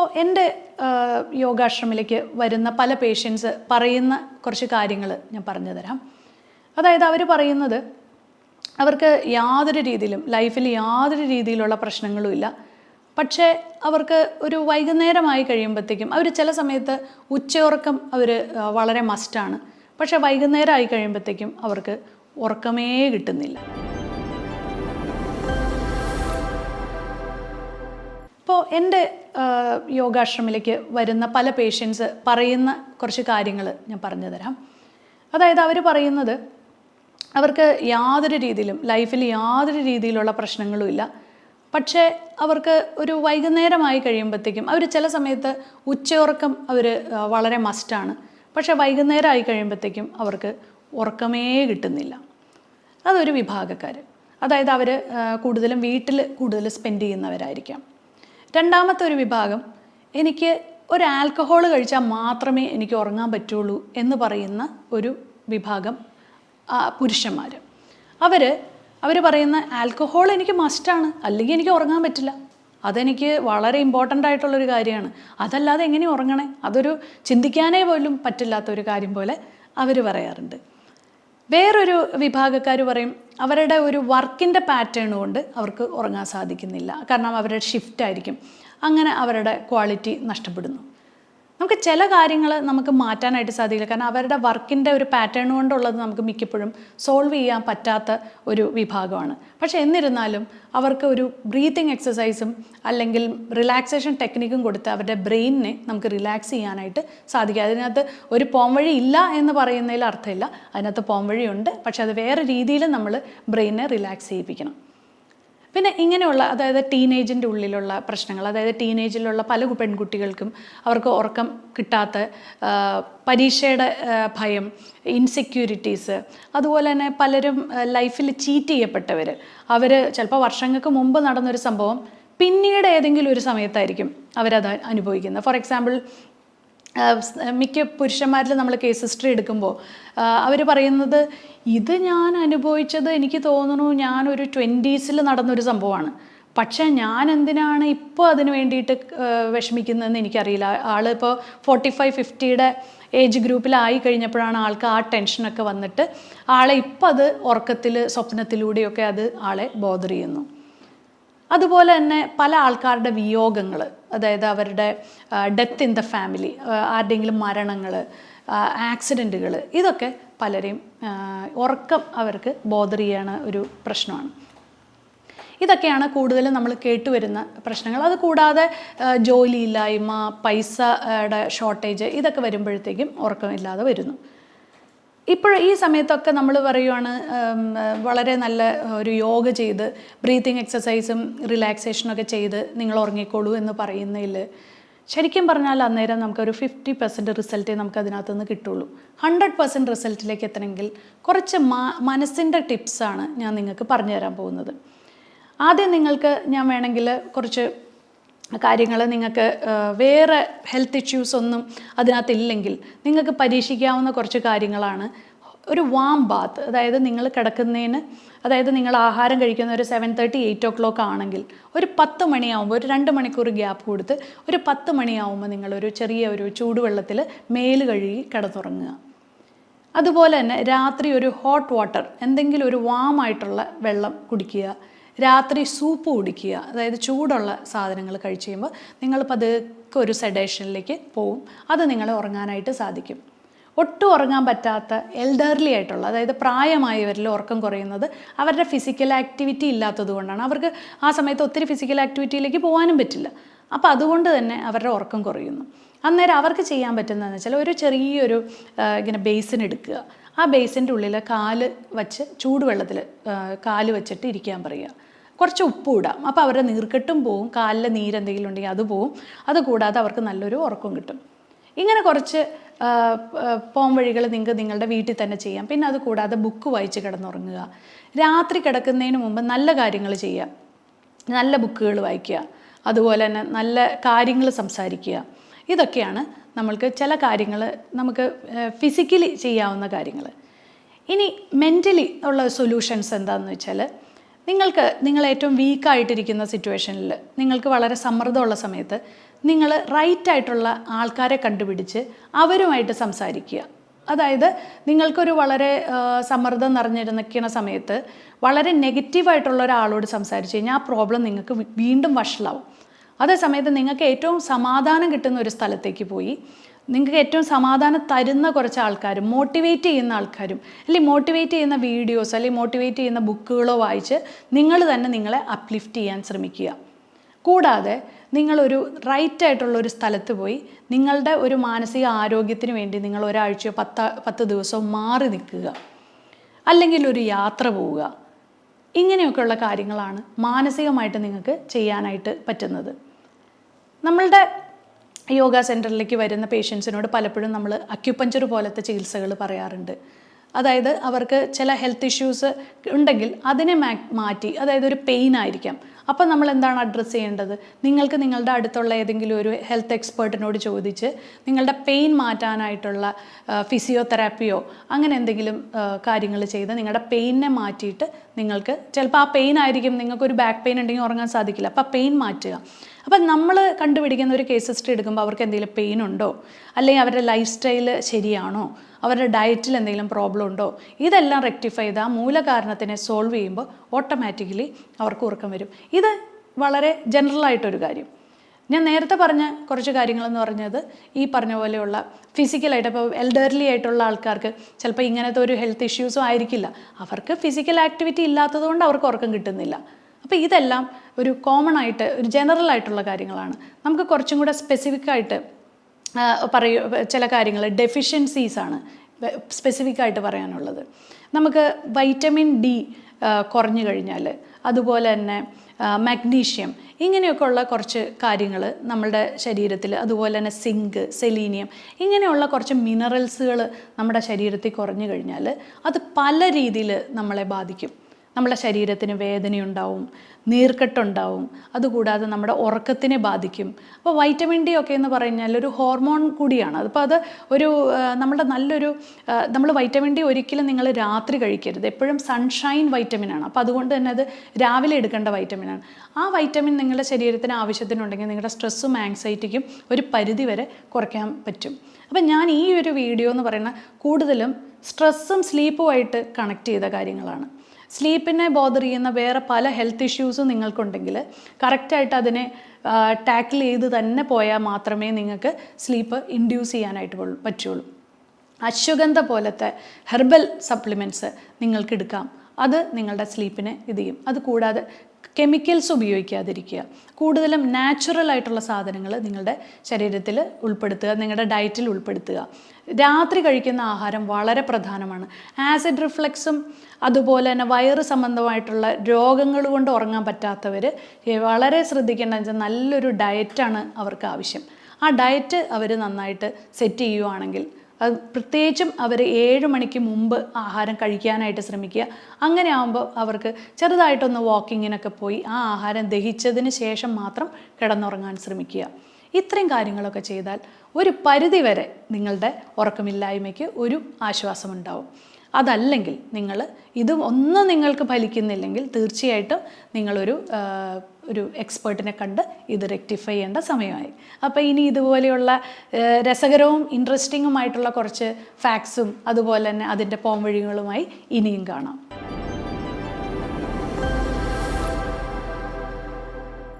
ഇപ്പോൾ എന്റെ യോഗാശ്രമിലേക്ക് വരുന്ന പല പേഷ്യൻസ് പറയുന്ന കുറച്ച് കാര്യങ്ങൾ ഞാൻ പറഞ്ഞു തരാം. അതായത് അവർ പറയുന്നത് അവർക്ക് യാതൊരു രീതിയിലും ലൈഫിൽ യാതൊരു രീതിയിലുള്ള പ്രശ്നങ്ങളുമില്ല പക്ഷേ അവർക്ക് ഒരു വൈകുന്നേരമായി കഴിയുമ്പോഴത്തേക്കും അവർ ചില സമയത്ത് ഉച്ചയുറക്കം അവർ വളരെ മസ്റ്റാണ് പക്ഷേ വൈകുന്നേരം ആയി കഴിയുമ്പോഴത്തേക്കും അവർക്ക് ഉറക്കമേ കിട്ടുന്നില്ല. ഇപ്പോൾ എന്റെ യോഗാശ്രമിലേക്ക് വരുന്ന പല പേഷ്യൻസ് പറയുന്ന കുറച്ച് കാര്യങ്ങൾ ഞാൻ പറഞ്ഞു തരാം. അതായത് അവർ പറയുന്നത് അവർക്ക് യാതൊരു രീതിയിലും ലൈഫിൽ യാതൊരു രീതിയിലുള്ള പ്രശ്നങ്ങളുമില്ല പക്ഷേ അവർക്ക് ഒരു വൈകുന്നേരമായി കഴിയുമ്പോഴത്തേക്കും അവർ ചില സമയത്ത് ഉച്ചയുറക്കം അവർ വളരെ മസ്റ്റാണ് പക്ഷേ വൈകുന്നേരമായി കഴിയുമ്പോഴത്തേക്കും അവർക്ക് ഉറക്കമേ കിട്ടുന്നില്ല. അതൊരു വിഭാഗക്കാർ അതായത് അവർ കൂടുതലും വീട്ടിൽ കൂടുതൽ സ്പെൻഡ് ചെയ്യുന്നവരായിരിക്കാം. രണ്ടാമത്തെ ഒരു വിഭാഗം എനിക്ക് ഒരു ആൽക്കഹോൾ കഴിച്ചാൽ മാത്രമേ എനിക്ക് ഉറങ്ങാൻ പറ്റുള്ളൂ എന്ന് പറയുന്ന ഒരു വിഭാഗം പുരുഷന്മാർ അവർ അവർ പറയുന്ന ആൽക്കഹോൾ എനിക്ക് മസ്റ്റാണ് അല്ലെങ്കിൽ എനിക്ക് ഉറങ്ങാൻ പറ്റില്ല. അതെനിക്ക് വളരെ ഇമ്പോർട്ടന്റ് ആയിട്ടുള്ളൊരു കാര്യമാണ്. അതല്ലാതെ എങ്ങനെ ഉറങ്ങണേ? അതൊരു ചിന്തിക്കാനേ പോലും പറ്റില്ലാത്ത ഒരു കാര്യം പോലെ അവർ പറയാറുണ്ട്. വേറൊരു വിഭാഗക്കാർ പറയും അവരുടെ ഒരു വർക്കിന്റെ പാറ്റേൺ കൊണ്ട് അവർക്ക് ഉറങ്ങാൻ സാധിക്കുന്നില്ല. കാരണം അവരുടെ ഷിഫ്റ്റ് ആയിരിക്കും. അങ്ങനെ അവരുടെ ക്വാളിറ്റി നഷ്ടപ്പെടുന്നു. നമുക്ക് ചില കാര്യങ്ങൾ നമുക്ക് മാറ്റാനായിട്ട് സാധിക്കില്ല. കാരണം അവരുടെ വർക്കിന്റെ ഒരു പാറ്റേൺ കൊണ്ടുള്ളത് നമുക്ക് മിക്കപ്പോഴും സോൾവ് ചെയ്യാൻ പറ്റാത്ത ഒരു വിഭാഗമാണ്. പക്ഷേ എന്നിരുന്നാലും അവർക്ക് ഒരു ബ്രീത്തിങ് എക്സസൈസും അല്ലെങ്കിൽ റിലാക്സേഷൻ ടെക്നിക്കും കൊടുത്ത് അവരുടെ ബ്രെയിനിനെ നമുക്ക് റിലാക്സ് ചെയ്യാനായിട്ട് സാധിക്കും. അതിനകത്ത് ഒരു പോം വഴി ഇല്ല എന്ന് പറയുന്നതിൽ അർത്ഥമില്ല. അതിനകത്ത് പോം വഴിയുണ്ട്. പക്ഷേ അത് വേറെ രീതിയിൽ നമ്മൾ ബ്രെയിനെ റിലാക്സ് ചെയ്യിപ്പിക്കണം. പിന്നെ ഇങ്ങനെയുള്ള അതായത് ടീനേജിന്റെ ഉള്ളിലുള്ള പ്രശ്നങ്ങൾ അതായത് ടീനേജിലുള്ള പല പെൺകുട്ടികൾക്കും അവർക്ക് ഉറക്കം കിട്ടാത്ത പരീക്ഷയുടെ ഭയം ഇൻസെക്യൂരിറ്റീസ് അതുപോലെ തന്നെ പലരും ലൈഫിൽ ചീറ്റ് ചെയ്യപ്പെട്ടവർ അവർ ചിലപ്പോൾ വർഷങ്ങൾക്ക് മുമ്പ് നടന്നൊരു സംഭവം പിന്നീട് ഏതെങ്കിലും ഒരു സമയത്തായിരിക്കും അവരത് അനുഭവിക്കുന്നത്. ഫോർ എക്സാമ്പിൾ മിക്ക പുരുഷന്മാരിൽ നമ്മൾ കേസ് ഹിസ്റ്ററി എടുക്കുമ്പോൾ അവർ പറയുന്നത് ഇത് ഞാൻ അനുഭവിച്ചത് എനിക്ക് തോന്നുന്നു ഞാനൊരു ട്വന്റീസിൽ നടന്നൊരു സംഭവമാണ്. പക്ഷേ ഞാൻ എന്തിനാണ് ഇപ്പോൾ അതിന് വേണ്ടിയിട്ട് വിഷമിക്കുന്നതെന്ന് എനിക്കറിയില്ല. ആൾ ഇപ്പോൾ ഫോർട്ടി ഫൈവ് ഫിഫ്റ്റിയുടെ ഏജ് ഗ്രൂപ്പിലായി കഴിഞ്ഞപ്പോഴാണ് ആൾക്ക് ആ ടെൻഷനൊക്കെ വന്നിട്ട് ആളെ ഇപ്പം അത് ഉറക്കത്തിൽ സ്വപ്നത്തിലൂടെയൊക്കെ അത് ആളെ ബോധർ ചെയ്യുന്നു. അതുപോലെ തന്നെ പല ആൾക്കാരുടെ വിയോഗങ്ങൾ അതായത് അവരുടെ ഡെത്ത് ഇൻ ദ ഫാമിലി ആരുടെയെങ്കിലും മരണങ്ങൾ ആക്സിഡന്റുകൾ ഇതൊക്കെ പലരെയും ഉറക്കം അവർക്ക് ബോധർ ചെയ്യണ ഒരു പ്രശ്നമാണ്. ഇതൊക്കെയാണ് കൂടുതലും നമ്മൾ കേട്ടുവരുന്ന പ്രശ്നങ്ങൾ. അത് കൂടാതെ ജോലിയില്ലായ്മ പൈസയുടെ ഷോർട്ടേജ് ഇതൊക്കെ വരുമ്പോഴത്തേക്കും ഉറക്കമില്ലാതെ വരുന്നു. ഇപ്പോൾ ഈ സമയത്തൊക്കെ നമ്മൾ പറയുവാണ് വളരെ നല്ല ഒരു യോഗ ചെയ്ത് ബ്രീത്തിങ് എക്സസൈസും റിലാക്സേഷനും ഒക്കെ ചെയ്ത് നിങ്ങൾ ഉറങ്ങിക്കോളൂ എന്ന് പറയുന്നതിൽ ശരിക്കും പറഞ്ഞാൽ അന്നേരം നമുക്കൊരു ഫിഫ്റ്റി പെർസെന്റ് റിസൾട്ടേ നമുക്ക് അതിനകത്ത് നിന്ന് കിട്ടുള്ളൂ. ഹൺഡ്രഡ് പെർസെന്റ് റിസൾട്ടിലേക്ക് എത്തണമെങ്കിൽ കുറച്ച് മാ മനസ്സിന്റെ ടിപ്സാണ് ഞാൻ നിങ്ങൾക്ക് പറഞ്ഞു തരാൻ പോകുന്നത്. ആദ്യം നിങ്ങൾക്ക് ഞാൻ വേണമെങ്കിൽ കുറച്ച് കാര്യങ്ങൾ നിങ്ങൾക്ക് വേറെ ഹെൽത്ത് ഇഷ്യൂസ് ഒന്നും അതിനകത്തില്ലെങ്കിൽ നിങ്ങൾക്ക് പരീക്ഷിക്കാവുന്ന കുറച്ച് കാര്യങ്ങളാണ്. ഒരു വാം ബാത്ത് അതായത് നിങ്ങൾ കിടക്കുന്നതിന് അതായത് നിങ്ങൾ ആഹാരം കഴിക്കുന്ന ഒരു seven thirty eight o'clock ആണെങ്കിൽ ഒരു പത്ത് മണിയാവുമ്പോൾ ഒരു രണ്ട് മണിക്കൂർ ഗ്യാപ്പ് കൊടുത്ത് ഒരു പത്ത് മണിയാവുമ്പോൾ നിങ്ങളൊരു ചെറിയ ഒരു ചൂടുവെള്ളത്തിൽ മേൽ കഴുകി കിടന്നുറങ്ങുക. അതുപോലെ തന്നെ രാത്രി ഒരു ഹോട്ട് വാട്ടർ എന്തെങ്കിലും ഒരു വാം ആയിട്ടുള്ള വെള്ളം കുടിക്കുക. രാത്രി സൂപ്പ് കുടിക്കുക അതായത് ചൂടുള്ള സാധനങ്ങൾ കഴിച്ച് കഴിയുമ്പോൾ നിങ്ങൾ പതുക്കെ ഒരു സെഡേഷനിലേക്ക് പോവും. അത് നിങ്ങളെ ഉറങ്ങാനായിട്ട് സാധിക്കും. ഒട്ടും ഉറങ്ങാൻ പറ്റാത്ത എൽഡർലി ആയിട്ടുള്ള അതായത് പ്രായമായവരിൽ ഉറക്കം കുറയുന്നത് അവരുടെ ഫിസിക്കൽ ആക്ടിവിറ്റി ഇല്ലാത്തത് കൊണ്ടാണ്. അവർക്ക് ആ സമയത്ത് ഒത്തിരി ഫിസിക്കൽ ആക്ടിവിറ്റിയിലേക്ക് പോകാനും പറ്റില്ല. അപ്പോൾ അതുകൊണ്ട് തന്നെ അവരുടെ ഉറക്കം കുറയുന്നു. അന്നേരം അവർക്ക് ചെയ്യാൻ പറ്റുന്നതെന്ന് വെച്ചാൽ ഒരു ചെറിയൊരു ഇങ്ങനെ ബേസിൻ എടുക്കുക. ആ ബേസിന്റെ ഉള്ളിൽ കാൽ വച്ച് ചൂടുവെള്ളത്തിൽ കാൽ വെച്ചിട്ട് ഇരിക്കാൻ പറയുക. കുറച്ച് ഉപ്പ് ഇടാം. അപ്പോൾ അവരുടെ നീർക്കെട്ടും പോവും കാലിൽ നീരെന്തെങ്കിലും ഉണ്ടെങ്കിൽ അത് പോവും. അതുകൂടാതെ അവർക്ക് നല്ലൊരു ഉറക്കം കിട്ടും. ഇങ്ങനെ കുറച്ച് പോം വഴികൾ നിങ്ങൾക്ക് നിങ്ങളുടെ വീട്ടിൽ തന്നെ ചെയ്യാം. പിന്നെ അത് കൂടാതെ ബുക്ക് വായിച്ച് കിടന്നുറങ്ങുക. രാത്രി കിടക്കുന്നതിന് മുമ്പ് നല്ല കാര്യങ്ങൾ ചെയ്യുക. നല്ല ബുക്കുകൾ വായിക്കുക. അതുപോലെ തന്നെ നല്ല കാര്യങ്ങൾ സംസാരിക്കുക. ഇതൊക്കെയാണ് നമ്മൾക്ക് ചില കാര്യങ്ങൾ നമുക്ക് ഫിസിക്കലി ചെയ്യാവുന്ന കാര്യങ്ങൾ. ഇനി മെന്റലി ഉള്ള സൊല്യൂഷൻസ് എന്താണെന്ന് വെച്ചാൽ നിങ്ങൾക്ക് നിങ്ങൾ ഏറ്റവും വീക്കായിട്ടിരിക്കുന്ന സിറ്റുവേഷനിൽ നിങ്ങൾക്ക് വളരെ സമ്മർദ്ദമുള്ള സമയത്ത് നിങ്ങൾ റൈറ്റ് ആയിട്ടുള്ള ആൾക്കാരെ കണ്ടുപിടിച്ച് അവരുമായിട്ട് സംസാരിക്കുക. അതായത് നിങ്ങൾക്കൊരു വളരെ സമ്മർദ്ദം നിറഞ്ഞിരുന്നിക്കുന്ന സമയത്ത് വളരെ നെഗറ്റീവായിട്ടുള്ള ഒരാളോട് സംസാരിച്ച് കഴിഞ്ഞാൽ ആ പ്രോബ്ലം നിങ്ങൾക്ക് വീണ്ടും വഷളാവും. അതേസമയത്ത് നിങ്ങൾക്ക് ഏറ്റവും സമാധാനം കിട്ടുന്ന ഒരു സ്ഥലത്തേക്ക് പോയി നിങ്ങൾക്ക് ഏറ്റവും സമാധാനം തരുന്ന കുറച്ച് ആൾക്കാരും മോട്ടിവേറ്റ് ചെയ്യുന്ന ആൾക്കാരും അല്ലെങ്കിൽ മോട്ടിവേറ്റ് ചെയ്യുന്ന വീഡിയോസ് അല്ലെങ്കിൽ മോട്ടിവേറ്റ് ചെയ്യുന്ന ബുക്കുകളോ വായിച്ച് നിങ്ങൾ തന്നെ നിങ്ങളെ അപ്ലിഫ്റ്റ് ചെയ്യാൻ ശ്രമിക്കുക. കൂടാതെ നിങ്ങളൊരു റൈറ്റ് ആയിട്ടുള്ള ഒരു സ്ഥലത്ത് പോയി നിങ്ങളുടെ ഒരു മാനസിക ആരോഗ്യത്തിന് വേണ്ടി നിങ്ങൾ ഒരാഴ്ചയോ പത്ത് പത്ത് ദിവസവും മാറി നിൽക്കുക. അല്ലെങ്കിൽ ഒരു യാത്ര പോവുക. ഇങ്ങനെയൊക്കെയുള്ള കാര്യങ്ങളാണ് മാനസികമായിട്ട് നിങ്ങൾക്ക് ചെയ്യാനായിട്ട് പറ്റുന്നത്. നമ്മളുടെ യോഗ സെന്ററിലേക്ക് വരുന്ന പേഷ്യൻസിനോട് പലപ്പോഴും നമ്മൾ അക്യുപഞ്ചർ പോലത്തെ ചികിത്സകൾ പറയാറുണ്ട്. അതായത് അവർക്ക് ചില ഹെൽത്ത് ഇഷ്യൂസ് ഉണ്ടെങ്കിൽ അതിനെ മാറ്റി അതായത് ഒരു പെയിൻ ആയിരിക്കാം. അപ്പോൾ നമ്മൾ എന്താണ് അഡ്രസ്സ് ചെയ്യേണ്ടത്? നിങ്ങൾക്ക് നിങ്ങളുടെ അടുത്തുള്ള ഏതെങ്കിലും ഒരു ഹെൽത്ത് എക്സ്പേർട്ടിനോട് ചോദിച്ച് നിങ്ങളുടെ പെയിൻ മാറ്റാനായിട്ടുള്ള ഫിസിയോതെറാപ്പിയോ അങ്ങനെ എന്തെങ്കിലും കാര്യങ്ങൾ ചെയ്ത് നിങ്ങളുടെ പെയിനെ മാറ്റിയിട്ട് നിങ്ങൾക്ക് ചിലപ്പോൾ ആ പെയിൻ ആയിരിക്കും നിങ്ങൾക്കൊരു ബാക്ക് പെയിൻ ഉണ്ടെങ്കിൽ ഉറങ്ങാൻ സാധിക്കില്ല. അപ്പോൾ പെയിൻ മാറ്റുക. അപ്പം നമ്മൾ കണ്ടുപിടിക്കുന്ന ഒരു കേസ് ഹിസ്റ്ററി എടുക്കുമ്പോൾ അവർക്ക് എന്തെങ്കിലും പെയിൻ ഉണ്ടോ? അല്ലെങ്കിൽ അവരുടെ ലൈഫ് സ്റ്റൈൽ ശരിയാണോ? അവരുടെ ഡയറ്റിൽ എന്തെങ്കിലും പ്രോബ്ലം ഉണ്ടോ? ഇതെല്ലാം റെക്ടിഫൈ ചെയ്ത് ആ മൂലകാരണത്തിനെ സോൾവ് ചെയ്യുമ്പോൾ ഓട്ടോമാറ്റിക്കലി അവർക്ക് ഉറക്കം വരും. ഇത് വളരെ ജനറൽ ആയിട്ടൊരു കാര്യം. ഞാൻ നേരത്തെ പറഞ്ഞ കുറച്ച് കാര്യങ്ങളെന്ന് പറഞ്ഞത് ഈ പറഞ്ഞ പോലെയുള്ള ഫിസിക്കലായിട്ട് ഇപ്പോൾ എൽഡർലി ആയിട്ടുള്ള ആൾക്കാർക്ക് ചിലപ്പോൾ ഇങ്ങനത്തെ ഒരു ഹെൽത്ത് ഇഷ്യൂസും ആയിരിക്കില്ല. അവർക്ക് ഫിസിക്കൽ ആക്ടിവിറ്റി ഇല്ലാത്തതുകൊണ്ട് അവർക്ക് ഉറക്കം കിട്ടുന്നില്ല. അപ്പോൾ ഇതെല്ലാം ഒരു കോമൺ ആയിട്ട് ഒരു ജനറൽ ആയിട്ടുള്ള കാര്യങ്ങളാണ്. നമുക്ക് കുറച്ചും കൂടെ സ്പെസിഫിക് ആയിട്ട് പറയ ചില കാര്യങ്ങൾ ഡെഫിഷ്യൻസീസ് ആണ് സ്പെസിഫിക് ആയിട്ട് പറയാനുള്ളത്. നമുക്ക് വൈറ്റമിൻ ഡി കുറഞ്ഞു കഴിഞ്ഞാൽ. അതുപോലെ തന്നെ മഗ്നീഷ്യം ഇങ്ങനെയൊക്കെ ഉള്ള കുറച്ച് കാര്യങ്ങൾ നമ്മുടെ ശരീരത്തിൽ അതുപോലെ തന്നെ സിങ്ക് സെലീനിയം ഇങ്ങനെയുള്ള കുറച്ച് മിനറൽസുകൾ നമ്മുടെ ശരീരത്തിൽ കുറഞ്ഞു കഴിഞ്ഞാൽ അത് പല രീതിയിൽ നമ്മളെ ബാധിക്കും. നമ്മുടെ ശരീരത്തിന് വേദനയുണ്ടാവും നീർക്കെട്ടുണ്ടാവും അതുകൂടാതെ നമ്മുടെ ഉറക്കത്തിനെ ബാധിക്കും. അപ്പോൾ വൈറ്റമിൻ ഡി ഒക്കെ എന്ന് പറഞ്ഞാൽ ഒരു ഹോർമോൺ കൂടിയാണ്. അതിപ്പോൾ അത് ഒരു നമ്മുടെ നല്ലൊരു നമ്മൾ വൈറ്റമിൻ ഡി ഒരിക്കലും നിങ്ങൾ രാത്രി കഴിക്കരുത്. എപ്പോഴും സൺഷൈൻ വൈറ്റമിനാണ് അപ്പോൾ അതുകൊണ്ട് തന്നെ അത് രാവിലെ എടുക്കേണ്ട വൈറ്റമിനാണ് ആ വൈറ്റമിൻ നിങ്ങളുടെ ശരീരത്തിന് ആവശ്യത്തിനുണ്ടെങ്കിൽ നിങ്ങളുടെ സ്ട്രെസ്സും ആങ്സൈറ്റിക്കും ഒരു പരിധി വരെ കുറയ്ക്കാൻ പറ്റും. അപ്പം ഞാൻ ഈ ഒരു വീഡിയോ എന്ന് പറയുന്ന കൂടുതലും സ്ട്രെസ്സും സ്ലീപ്പുമായിട്ട് കണക്ട് ചെയ്ത കാര്യങ്ങളാണ്. സ്ലീപ്പിനെ ബോദർ ചെയ്യുന്ന വേറെ പല ഹെൽത്ത് ഇഷ്യൂസും നിങ്ങൾക്കുണ്ടെങ്കിൽ കറക്റ്റായിട്ട് അതിനെ ടാക്കിൾ ചെയ്ത് തന്നെ പോയാൽ മാത്രമേ നിങ്ങൾക്ക് സ്ലീപ്പ് ഇൻഡ്യൂസ് ചെയ്യാനായിട്ട് പറ്റു- പറ്റുള്ളൂ. അശ്വഗന്ധ പോലത്തെ ഹെർബൽ സപ്ലിമെന്റ്സ് നിങ്ങൾക്ക് എടുക്കാം. അത് നിങ്ങളുടെ സ്ലീപ്പിനെ ഇത് ചെയ്യും. അത് കൂടാതെ കെമിക്കൽസ് ഉപയോഗിക്കാതിരിക്കുക. കൂടുതലും നാച്ചുറൽ ആയിട്ടുള്ള സാധനങ്ങൾ നിങ്ങളുടെ ശരീരത്തിൽ ഉൾപ്പെടുത്തുക നിങ്ങളുടെ ഡയറ്റിൽ ഉൾപ്പെടുത്തുക. രാത്രി കഴിക്കുന്ന ആഹാരം വളരെ പ്രധാനമാണ്. ആസിഡ് റിഫ്ലക്സും അതുപോലെ തന്നെ വയറ് സംബന്ധമായിട്ടുള്ള രോഗങ്ങൾ കൊണ്ട് ഉറങ്ങാൻ പറ്റാത്തവർ വളരെ ശ്രദ്ധിക്കേണ്ടതെന്ന് വെച്ചാൽ നല്ലൊരു ഡയറ്റാണ് അവർക്ക് ആവശ്യം. ആ ഡയറ്റ് അവർ നന്നായിട്ട് സെറ്റ് ചെയ്യുവാണെങ്കിൽ അത് പ്രത്യേകിച്ചും അവർ ഏഴ് മണിക്ക് മുമ്പ് ആഹാരം കഴിക്കാനായിട്ട് ശ്രമിക്കുക. അങ്ങനെ ആകുമ്പോൾ അവർക്ക് ചെറുതായിട്ടൊന്ന് വാക്കിങ്ങിനൊക്കെ പോയി ആ ആഹാരം ദഹിച്ചതിന് ശേഷം മാത്രം കിടന്നുറങ്ങാൻ ശ്രമിക്കുക. ഇത്രയും കാര്യങ്ങളൊക്കെ ചെയ്താൽ ഒരു പരിധിവരെ നിങ്ങളുടെ ഉറക്കമില്ലായ്മയ്ക്ക് ഒരു ആശ്വാസമുണ്ടാവും. അതല്ലെങ്കിൽ നിങ്ങൾ ഇത് ഒന്നും നിങ്ങൾക്ക് ഫലിക്കുന്നില്ലെങ്കിൽ തീർച്ചയായിട്ടും നിങ്ങളൊരു ഒരു എക്സ്പേർട്ടിനെ കണ്ട് ഇത് റെക്ടിഫൈ ചെയ്യേണ്ട സമയമായി. അപ്പോൾ ഇനി ഇതുപോലെയുള്ള രസകരവും ഇൻട്രസ്റ്റിങ്ങുമായിട്ടുള്ള കുറച്ച് ഫാക്ട്സും അതുപോലെ തന്നെ അതിന്റെ പോംവഴികളുമായി ഇനിയും കാണാം.